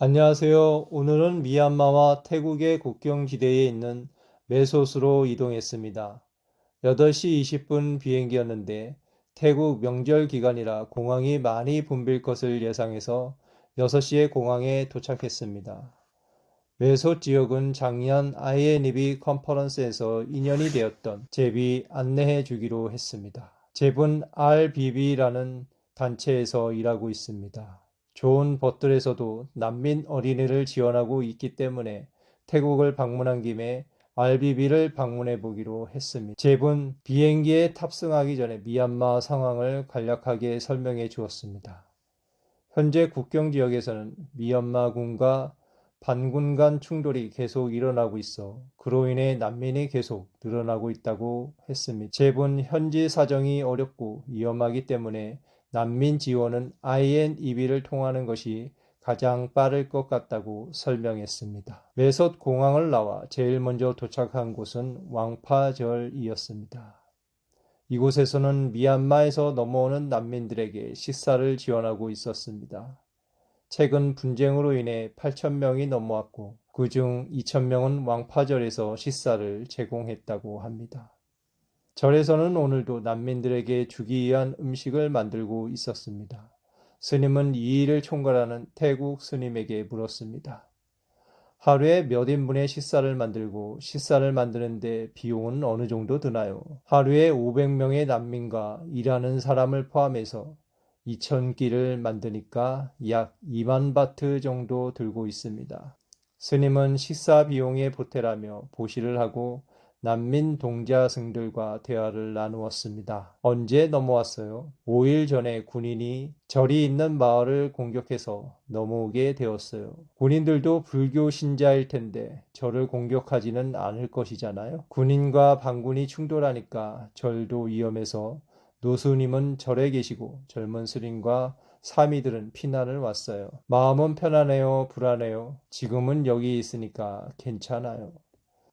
안녕하세요. 오늘은 미얀마와 태국의 국경지대에 있는 메솥으로 이동했습니다. 8시 20분 비행기였는데 태국 명절 기간이라 공항이 많이 붐빌 것을 예상해서 6시에 공항에 도착했습니다. 메솥 지역은 작년 INEB 컨퍼런스에서 인연이 되었던 제비 안내해 주기로 했습니다. 제분 RBB라는 단체에서 일하고 있습니다. 좋은 벗들에서도 난민 어린이를 지원하고 있기 때문에 태국을 방문한 김에 RBB를 방문해 보기로 했습니다. 제분 비행기에 탑승하기 전에 미얀마 상황을 간략하게 설명해 주었습니다. 현재 국경 지역에서는 미얀마군과 반군 간 충돌이 계속 일어나고 있어 그로 인해 난민이 계속 늘어나고 있다고 했습니다. 제본 현지 사정이 어렵고 위험하기 때문에 난민 지원은 INEB를 통하는 것이 가장 빠를 것 같다고 설명했습니다. 메솥 공항을 나와 제일 먼저 도착한 곳은 왕파절이었습니다. 이곳에서는 미얀마에서 넘어오는 난민들에게 식사를 지원하고 있었습니다. 최근 분쟁으로 인해 8천명이 넘어왔고 그중 2천명은 왕파절에서 식사를 제공했다고 합니다. 절에서는 오늘도 난민들에게 주기 위한 음식을 만들고 있었습니다. 스님은 이 일을 총괄하는 태국 스님에게 물었습니다. 하루에 몇 인분의 식사를 만들고 식사를 만드는데 비용은 어느 정도 드나요? 하루에 500명의 난민과 일하는 사람을 포함해서 2,000끼를 만드니까 약 2만 바트 정도 들고 있습니다. 스님은 식사 비용에 보태라며 보시를 하고 난민 동자승들과 대화를 나누었습니다. 언제 넘어왔어요? 5일 전에 군인이 절이 있는 마을을 공격해서 넘어오게 되었어요. 군인들도 불교 신자일 텐데 절을 공격하지는 않을 것이잖아요. 군인과 반군이 충돌하니까 절도 위험해서 노수님은 절에 계시고 젊은 스님과 사미들은 피난을 왔어요. 마음은 편안해요, 불안해요. 지금은 여기 있으니까 괜찮아요.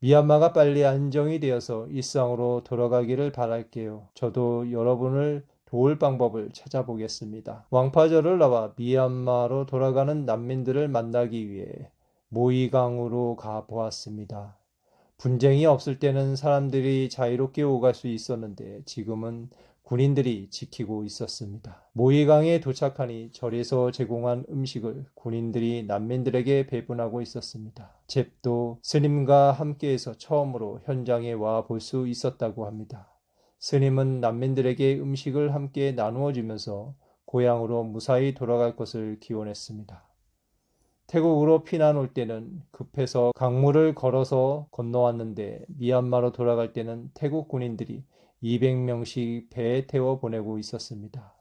미얀마가 빨리 안정이 되어서 일상으로 돌아가기를 바랄게요. 저도 여러분을 도울 방법을 찾아보겠습니다. 왕파절을 나와 미얀마로 돌아가는 난민들을 만나기 위해 모이강으로 가 보았습니다. 분쟁이 없을 때는 사람들이 자유롭게 오갈 수 있었는데 지금은 군인들이 지키고 있었습니다. 모이강에 도착하니 절에서 제공한 음식을 군인들이 난민들에게 배분하고 있었습니다. 잽도 스님과 함께해서 처음으로 현장에 와 볼 수 있었다고 합니다. 스님은 난민들에게 음식을 함께 나누어 주면서 고향으로 무사히 돌아갈 것을 기원했습니다. 태국으로 피난 올 때는 급해서 강물을 걸어서 건너왔는데 미얀마로 돌아갈 때는 태국 군인들이 200명씩 배에 태워 보내고 있었습니다.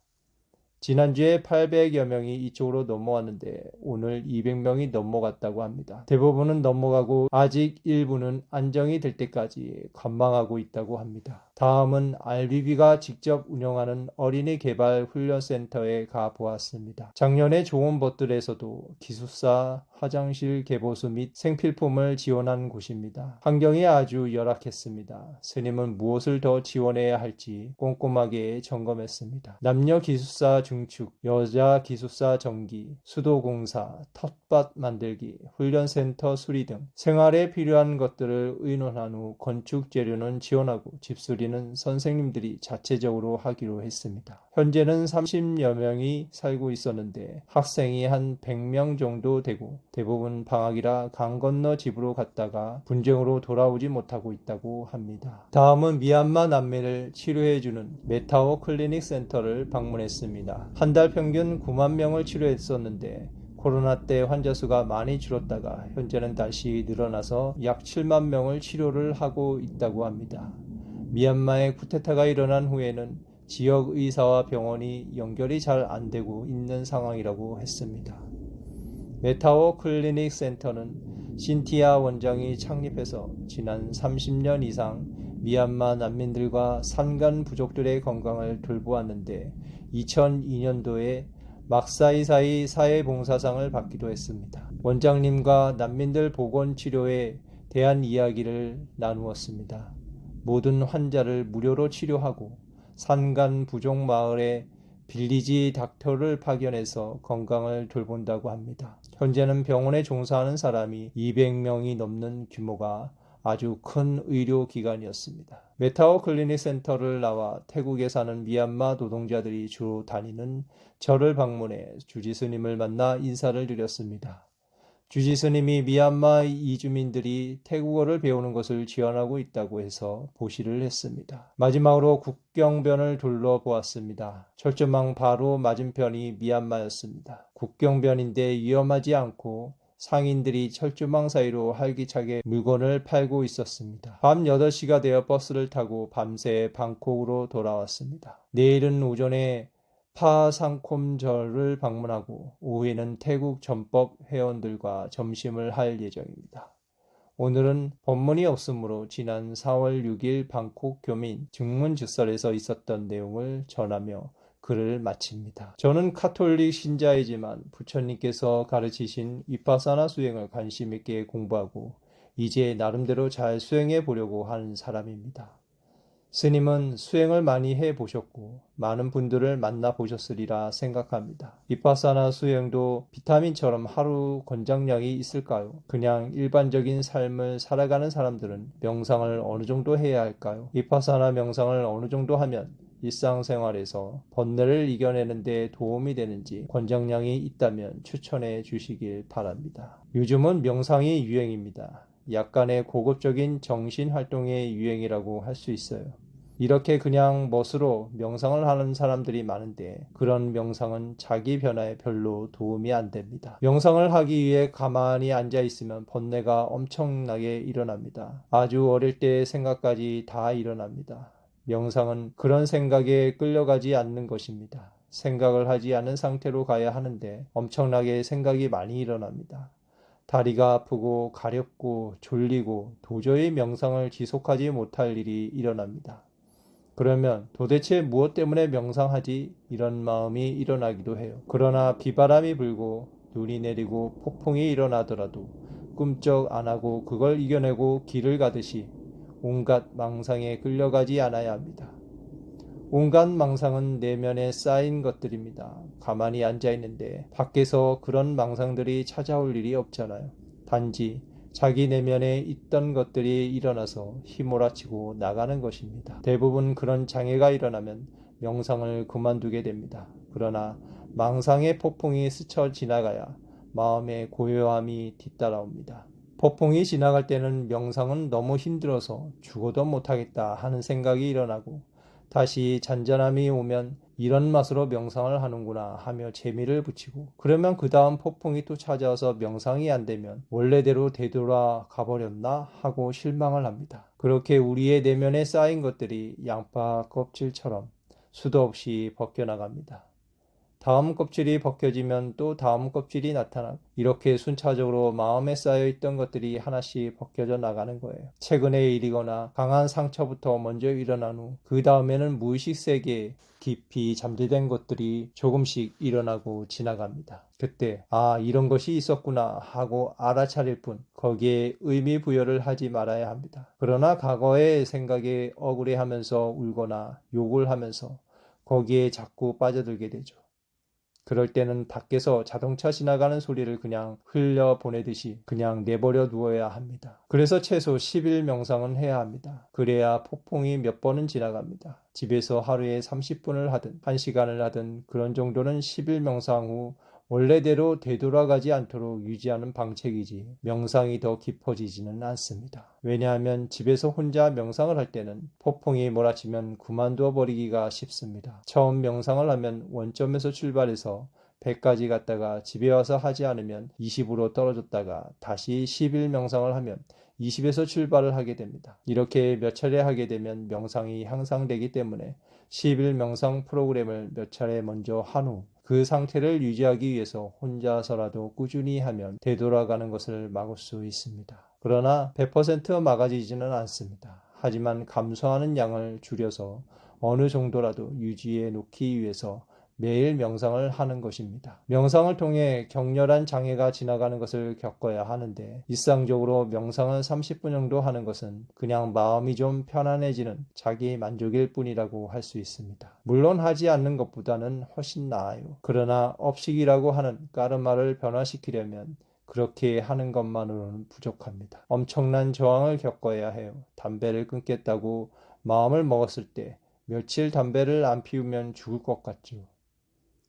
지난주에 800여 명이 이쪽으로 넘어왔는데 오늘 200명이 넘어갔다고 합니다. 대부분은 넘어가고 아직 일부는 안정이 될 때까지 관망하고 있다고 합니다. 다음은 RBB가 직접 운영하는 어린이 개발 훈련센터에 가 보았습니다. 작년에 좋은 벗들에서도 기숙사, 화장실 개보수 및 생필품을 지원한 곳입니다. 환경이 아주 열악했습니다. 스님은 무엇을 더 지원해야 할지 꼼꼼하게 점검했습니다. 남녀 기숙사 중축, 여자 기숙사 전기, 수도공사, 텃밭 만들기, 훈련센터 수리 등 생활에 필요한 것들을 의논한 후 건축 재료는 지원하고 집수리 는 선생님들이 자체적으로 하기로 했습니다. 현재는 30여 명이 살고 있었는데 학생이 한 100명 정도 되고 대부분 방학이라 강 건너 집으로 갔다가 분쟁으로 돌아오지 못하고 있다고 합니다. 다음은 미얀마 난민을 치료해주는 메타오 클리닉 센터를 방문했습니다. 한 달 평균 9만 명을 치료했었는데 코로나 때 환자 수가 많이 줄었다가 현재는 다시 늘어나서 약 7만 명을 치료를 하고 있다고 합니다. 미얀마의 쿠데타가 일어난 후에는 지역 의사와 병원이 연결이 잘 안 되고 있는 상황이라고 했습니다. 메타오 클리닉 센터는 신티아 원장이 창립해서 지난 30년 이상 미얀마 난민들과 산간 부족들의 건강을 돌보았는데 2002년도에 막사이사이 사회봉사상을 받기도 했습니다. 원장님과 난민들 보건 치료에 대한 이야기를 나누었습니다. 모든 환자를 무료로 치료하고 산간 부족 마을에 빌리지 닥터를 파견해서 건강을 돌본다고 합니다. 현재는 병원에 종사하는 사람이 200명이 넘는 규모가 아주 큰 의료기관이었습니다. 메타워 클리닉 센터를 나와 태국에 사는 미얀마 노동자들이 주로 다니는 절을 방문해 주지 스님을 만나 인사를 드렸습니다. 주지 스님이 미얀마 이주민들이 태국어를 배우는 것을 지원하고 있다고 해서 보시를 했습니다. 마지막으로 국경변을 둘러보았습니다. 철조망 바로 맞은편이 미얀마였습니다. 국경변인데 위험하지 않고 상인들이 철조망 사이로 활기차게 물건을 팔고 있었습니다. 밤 8시가 되어 버스를 타고 밤새 방콕으로 돌아왔습니다. 내일은 오전에 파상콤절을 방문하고 오후에는 태국 전법 회원들과 점심을 할 예정입니다. 오늘은 법문이 없으므로 지난 4월 6일 방콕 교민 증문주설에서 있었던 내용을 전하며 글을 마칩니다. 저는 카톨릭 신자이지만 부처님께서 가르치신 위파사나 수행을 관심 있게 공부하고 이제 나름대로 잘 수행해 보려고 하는 사람입니다. 스님은 수행을 많이 해 보셨고 많은 분들을 만나 보셨으리라 생각합니다. 비파사나 수행도 비타민처럼 하루 권장량이 있을까요? 그냥 일반적인 삶을 살아가는 사람들은 명상을 어느 정도 해야 할까요? 비파사나 명상을 어느 정도 하면 일상생활에서 번뇌를 이겨내는 데 도움이 되는지 권장량이 있다면 추천해 주시길 바랍니다. 요즘은 명상이 유행입니다. 약간의 고급적인 정신 활동의 유행이라고 할 수 있어요. 이렇게 그냥 멋으로 명상을 하는 사람들이 많은데 그런 명상은 자기 변화에 별로 도움이 안 됩니다. 명상을 하기 위해 가만히 앉아 있으면 번뇌가 엄청나게 일어납니다. 아주 어릴 때의 생각까지 다 일어납니다. 명상은 그런 생각에 끌려가지 않는 것입니다. 생각을 하지 않은 상태로 가야 하는데 엄청나게 생각이 많이 일어납니다. 다리가 아프고 가렵고 졸리고 도저히 명상을 지속하지 못할 일이 일어납니다. 그러면 도대체 무엇 때문에 명상하지? 이런 마음이 일어나기도 해요. 그러나 비바람이 불고 눈이 내리고 폭풍이 일어나더라도 꿈쩍 안 하고 그걸 이겨내고 길을 가듯이 온갖 망상에 끌려가지 않아야 합니다. 온갖 망상은 내면에 쌓인 것들입니다. 가만히 앉아 있는데 밖에서 그런 망상들이 찾아올 일이 없잖아요. 단지 자기 내면에 있던 것들이 일어나서 휘몰아치고 나가는 것입니다. 대부분 그런 장애가 일어나면 명상을 그만두게 됩니다. 그러나 망상의 폭풍이 스쳐 지나가야 마음의 고요함이 뒤따라옵니다. 폭풍이 지나갈 때는 명상은 너무 힘들어서 죽어도 못하겠다 하는 생각이 일어나고 다시 잔잔함이 오면 이런 맛으로 명상을 하는구나 하며 재미를 붙이고 그러면 그 다음 폭풍이 또 찾아와서 명상이 안 되면 원래대로 되돌아 가 버렸나 하고 실망을 합니다. 그렇게 우리의 내면에 쌓인 것들이 양파 껍질처럼 수도 없이 벗겨나갑니다. 다음 껍질이 벗겨지면 또 다음 껍질이 나타나고 이렇게 순차적으로 마음에 쌓여 있던 것들이 하나씩 벗겨져 나가는 거예요. 최근의 일이거나 강한 상처부터 먼저 일어난 후 그 다음에는 무의식 세계에 깊이 잠재된 것들이 조금씩 일어나고 지나갑니다. 그때 아 이런 것이 있었구나 하고 알아차릴 뿐 거기에 의미 부여를 하지 말아야 합니다. 그러나 과거의 생각에 억울해하면서 울거나 욕을 하면서 거기에 자꾸 빠져들게 되죠. 그럴 때는 밖에서 자동차 지나가는 소리를 그냥 흘려 보내듯이 그냥 내버려 두어야 합니다. 그래서 최소 10일 명상은 해야 합니다. 그래야 폭풍이 몇 번은 지나갑니다. 집에서 하루에 30분을 하든 1시간을 하든 그런 정도는 10일 명상 후 원래대로 되돌아가지 않도록 유지하는 방책이지 명상이 더 깊어지지는 않습니다. 왜냐하면 집에서 혼자 명상을 할 때는 폭풍이 몰아치면 그만두어 버리기가 쉽습니다. 처음 명상을 하면 원점에서 출발해서 100까지 갔다가 집에 와서 하지 않으면 20으로 떨어졌다가 다시 10일 명상을 하면 20에서 출발을 하게 됩니다. 이렇게 몇 차례 하게 되면 명상이 향상되기 때문에 10일 명상 프로그램을 몇 차례 먼저 한 후 그 상태를 유지하기 위해서 혼자서라도 꾸준히 하면 되돌아가는 것을 막을 수 있습니다. 그러나 100% 막아지지는 않습니다. 하지만 감소하는 양을 줄여서 어느 정도라도 유지해 놓기 위해서 매일 명상을 하는 것입니다. 명상을 통해 격렬한 장애가 지나가는 것을 겪어야 하는데 일상적으로 명상을 30분 정도 하는 것은 그냥 마음이 좀 편안해지는 자기 만족일 뿐이라고 할 수 있습니다. 물론 하지 않는 것보다는 훨씬 나아요. 그러나 업식이라고 하는 까르마를 변화시키려면 그렇게 하는 것만으로는 부족합니다. 엄청난 저항을 겪어야 해요. 담배를 끊겠다고 마음을 먹었을 때 며칠 담배를 안 피우면 죽을 것 같죠.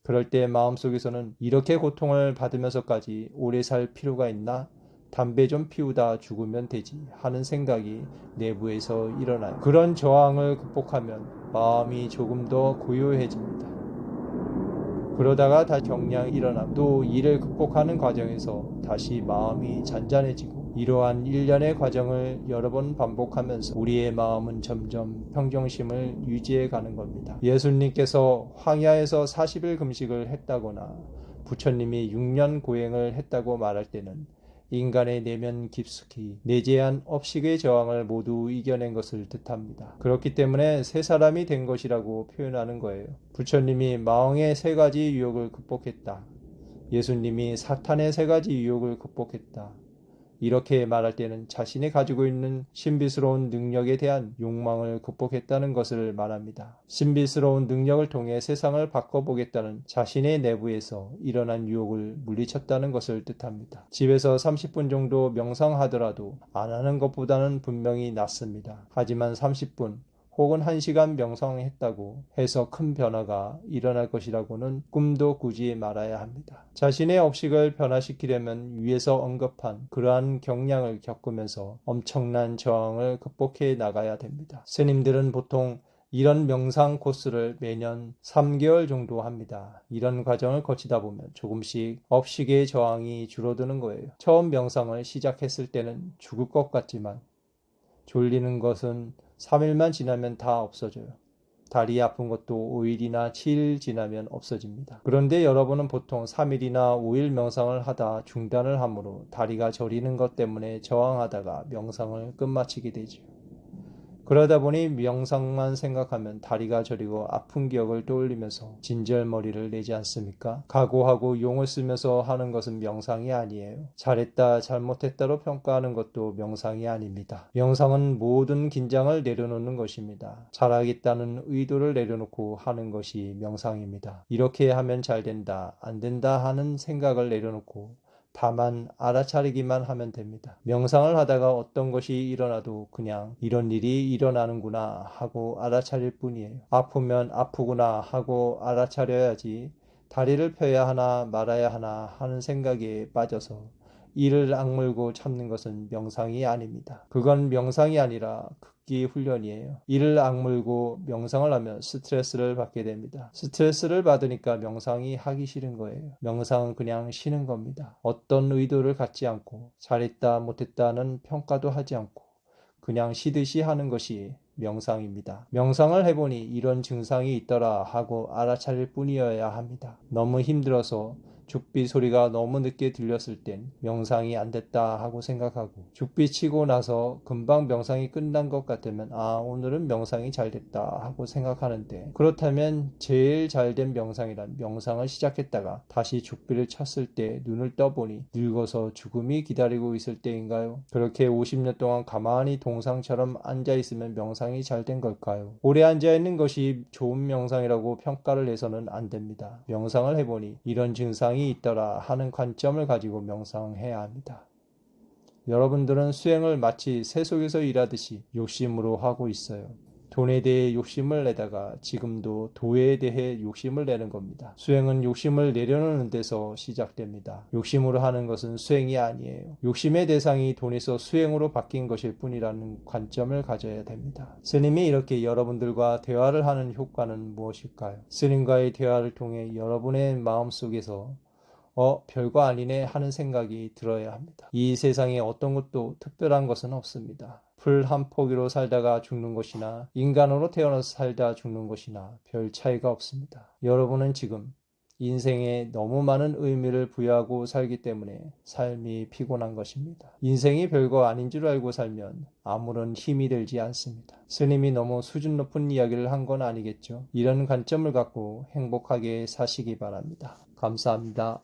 그럴 때 마음속에서는 이렇게 고통을 받으면서까지 오래 살 필요가 있나? 담배 좀 피우다 죽으면 되지 하는 생각이 내부에서 일어나요. 그런 저항을 극복하면 마음이 조금 더 고요해집니다. 그러다가 다시 경량이 일어나 또 이를 극복하는 과정에서 다시 마음이 잔잔해지고 이러한 일련의 과정을 여러 번 반복하면서 우리의 마음은 점점 평정심을 유지해 가는 겁니다. 예수님께서 황야에서 40일 금식을 했다거나 부처님이 6년 고행을 했다고 말할 때는 인간의 내면 깊숙이 내재한 업식의 저항을 모두 이겨낸 것을 뜻합니다. 그렇기 때문에 새 사람이 된 것이라고 표현하는 거예요. 부처님이 마왕의 세 가지 유혹을 극복했다. 예수님이 사탄의 세 가지 유혹을 극복했다. 이렇게 말할 때는 자신이 가지고 있는 신비스러운 능력에 대한 욕망을 극복했다는 것을 말합니다. 신비스러운 능력을 통해 세상을 바꿔보겠다는 자신의 내부에서 일어난 유혹을 물리쳤다는 것을 뜻합니다. 집에서 30분 정도 명상하더라도 안 하는 것보다는 분명히 낫습니다. 하지만 30분 혹은 1시간 명상했다고 해서 큰 변화가 일어날 것이라고는 꿈도 꾸지 말아야 합니다. 자신의 업식을 변화시키려면 위에서 언급한 그러한 경량을 겪으면서 엄청난 저항을 극복해 나가야 됩니다. 스님들은 보통 이런 명상 코스를 매년 3개월 정도 합니다. 이런 과정을 거치다 보면 조금씩 업식의 저항이 줄어드는 거예요. 처음 명상을 시작했을 때는 죽을 것 같지만 졸리는 것은 3일만 지나면 다 없어져요. 다리 아픈 것도 5일이나 7일 지나면 없어집니다. 그런데 여러분은 보통 3일이나 5일 명상을 하다 중단을 하므로 다리가 저리는 것 때문에 저항하다가 명상을 끝마치게 되죠. 그러다 보니 명상만 생각하면 다리가 저리고 아픈 기억을 떠올리면서 진절머리를 내지 않습니까? 각오하고 용을 쓰면서 하는 것은 명상이 아니에요. 잘했다, 잘못했다로 평가하는 것도 명상이 아닙니다. 명상은 모든 긴장을 내려놓는 것입니다. 잘하겠다는 의도를 내려놓고 하는 것이 명상입니다. 이렇게 하면 잘 된다, 안 된다 하는 생각을 내려놓고 다만 알아차리기만 하면 됩니다. 명상을 하다가 어떤 것이 일어나도 그냥 이런 일이 일어나는구나 하고 알아차릴 뿐이에요. 아프면 아프구나 하고 알아차려야지 다리를 펴야 하나 말아야 하나 하는 생각에 빠져서 이를 악물고 참는 것은 명상이 아닙니다. 그건 명상이 아니라 극기 훈련이에요. 이를 악물고 명상을 하면 스트레스를 받게 됩니다. 스트레스를 받으니까 명상이 하기 싫은 거예요. 명상은 그냥 쉬는 겁니다. 어떤 의도를 갖지 않고 잘했다 못했다는 평가도 하지 않고 그냥 쉬듯이 하는 것이 명상입니다. 명상을 해보니 이런 증상이 있더라 하고 알아차릴 뿐이어야 합니다. 너무 힘들어서 죽비 소리가 너무 늦게 들렸을 땐 명상이 안 됐다 하고 생각하고 죽비 치고 나서 금방 명상이 끝난 것 같으면 아 오늘은 명상이 잘 됐다 하고 생각하는데 그렇다면 제일 잘 된 명상이란 명상을 시작했다가 다시 죽비를 쳤을 때 눈을 떠보니 늙어서 죽음이 기다리고 있을 때인가요? 그렇게 50년 동안 가만히 동상처럼 앉아 있으면 명상이 잘 된 걸까요? 오래 앉아 있는 것이 좋은 명상이라고 평가를 해서는 안 됩니다. 명상을 해보니 이런 증상 이 있더라 하는 관점을 가지고 명상해야 합니다. 여러분들은 수행을 마치 새 속에서 일하듯이 욕심으로 하고 있어요. 돈에 대해 욕심을 내다가 지금도 도에 대해 욕심을 내는 겁니다. 수행은 욕심을 내려놓는 데서 시작됩니다. 욕심으로 하는 것은 수행이 아니에요. 욕심의 대상이 돈에서 수행으로 바뀐 것일 뿐이라는 관점을 가져야 됩니다. 스님이 이렇게 여러분들과 대화를 하는 효과는 무엇일까요? 스님과의 대화를 통해 여러분의 마음 속에서 어, 별거 아니네 하는 생각이 들어야 합니다. 이 세상에 어떤 것도 특별한 것은 없습니다. 풀 한 포기로 살다가 죽는 것이나 인간으로 태어나서 살다 죽는 것이나 별 차이가 없습니다. 여러분은 지금 인생에 너무 많은 의미를 부여하고 살기 때문에 삶이 피곤한 것입니다. 인생이 별거 아닌 줄 알고 살면 아무런 힘이 들지 않습니다. 스님이 너무 수준 높은 이야기를 한 건 아니겠죠. 이런 관점을 갖고 행복하게 사시기 바랍니다. 감사합니다.